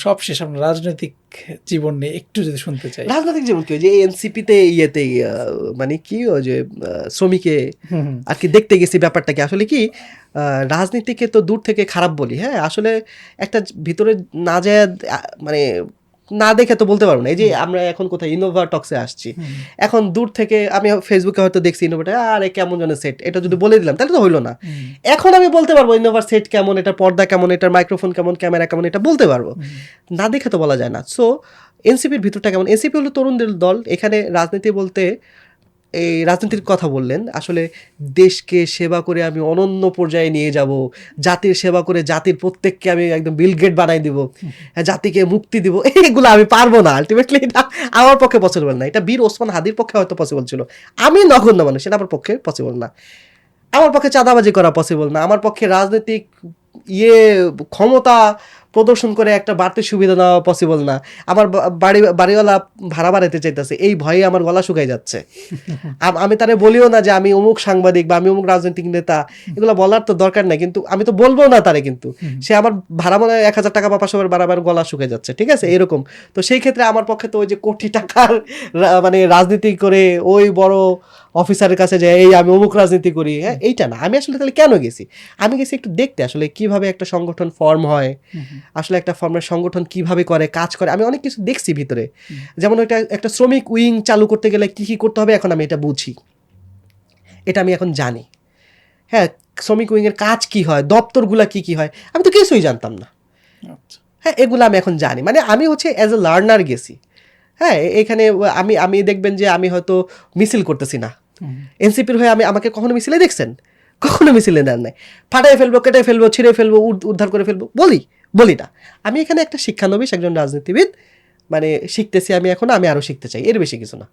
সবশেষ আমরা রাজনৈতিক জীবন নিয়ে একটু যদি শুনতে চাই। রাজনৈতিক জীবন কি? যে এনসিপিতে ইয়েতে মানে কি? ওই যে শ্রমিকে। আর কি দেখতে গেছি ব্যাপারটা কি আসলে কি আহ, রাজনীতিকে তো দূর থেকে খারাপ বলি হ্যাঁ? আসলে একটা ভিতরে না যায় মানে না দেখে তো বলতে পারব না। এই যে আমরা এখন কোথায় ইনোভা টক্সে আসছি। এখন দূর থেকে আমি ফেসবুকে হয়তো দেখছি ইনোভাটা আরে কেমন যেন সেট এটা যদি বলে দিলাম তাহলে তো হইল না। এখন আমি বলতে পারব ইনোভার সেট কেমন এটা পর্দা কেমন এটার মাইক্রোফোন কেমন ক্যামেরা কেমন এটা বলতে পারব। না দেখে তো বলা যায় না। সো এনসিপির ভিতরটা কেমন? এনসিপি হলো তরুণদের দল। এখানে রাজনীতি বলতে এই রাজনীতির কথা বললেন। আসলে দেশকে সেবা করে আমি অনন্য পর্যায়ে নিয়ে যাব। জাতির সেবা করে জাতির প্রত্যেককে আমি একদম বিলগেট বানাই দিব। হ্যাঁ, জাতিকে মুক্তি দিব। এগুলো আমি পারব না। আলটিমেটলি এটা আমার পক্ষে পসিবল না। এটা বীর ওসমান হাদির পক্ষে হয়তো পসিবল ছিল। আমি নগণ্য মানুষ এটা আমার পক্ষে পসিবল না। আমার পক্ষে চাঁদাবাজি করা পসিবল না। আমার পক্ষে রাজনৈতিক ইয়ে ক্ষমতা প্রদর্শন করে একটা বাড়তি সুবিধা নেওয়া পসিবল না। আমার বাড়ি বাড়িওয়ালা ভাড়া বাড়াইতে চাইতেছে এই ভয়ে আমার গলা শুকাই যাচ্ছে। আমি তারে বলিও না যে আমি অমুক সাংবাদিক বা আমি অমুক রাজনৈতিক নেতা এগুলো বলার তো দরকার নাই কিন্তু আমি তো বলব না তারে কিন্তু। সে আমার ভাড়া মনে হয় এক হাজার টাকা বা পাঁচশো বারবার গলা শুকে যাচ্ছে ঠিক আছে? এরকম। তো সেই ক্ষেত্রে আমার পক্ষে তো ওই যে কোটি টাকার মানে রাজনীতি করে ওই বড় অফিসারের কাছে যে এই আমি অমুক রাজনীতি করি। হ্যাঁ এইটা না। আমি আসলে তাহলে কেন গেছি? আমি গেছি একটু দেখতে আসলে কীভাবে একটা সংগঠন ফর্ম হয় আসলে একটা ফর্মের সংগঠন কীভাবে করে কাজ করে। আমি অনেক কিছু দেখছি ভিতরে। যেমন ওইটা একটা শ্রমিক উইং চালু করতে গেলে কি কি করতে হবে? এখন আমি এটা বুঝি। এটা আমি এখন জানি। হ্যাঁ শ্রমিক উইংয়ের কাজ কি হয়? দপ্তরগুলা কি কি হয়? আমি তো কিছুই জানতাম না। আচ্ছা। হ্যাঁ এগুলো আমি এখন জানি। মানে আমি হচ্ছে অ্যাজ এ লার্নার গেছি। হ্যাঁ এখানে আমি আমি দেখবেন যে আমি হয়তো মিছিল করতেছি না। এনসিপির হয়ে আমি আমাকে কখনো মিছিলে দেখছেন? কখনো মিছিলে দেন নাই। ফাটাই ফেলব, কেটে ফেলব, ছিঁড়ে ফেলব উদ- উদ্ধার করে ফেলব, বলি বলি না। আমি এখানে একটা শিক্ষানবিশ, একজন রাজনীতিবিদ মানে শিখতেছি আমি এখন, আমি আরও শিখতে চাই, এর বেশি কিছু না।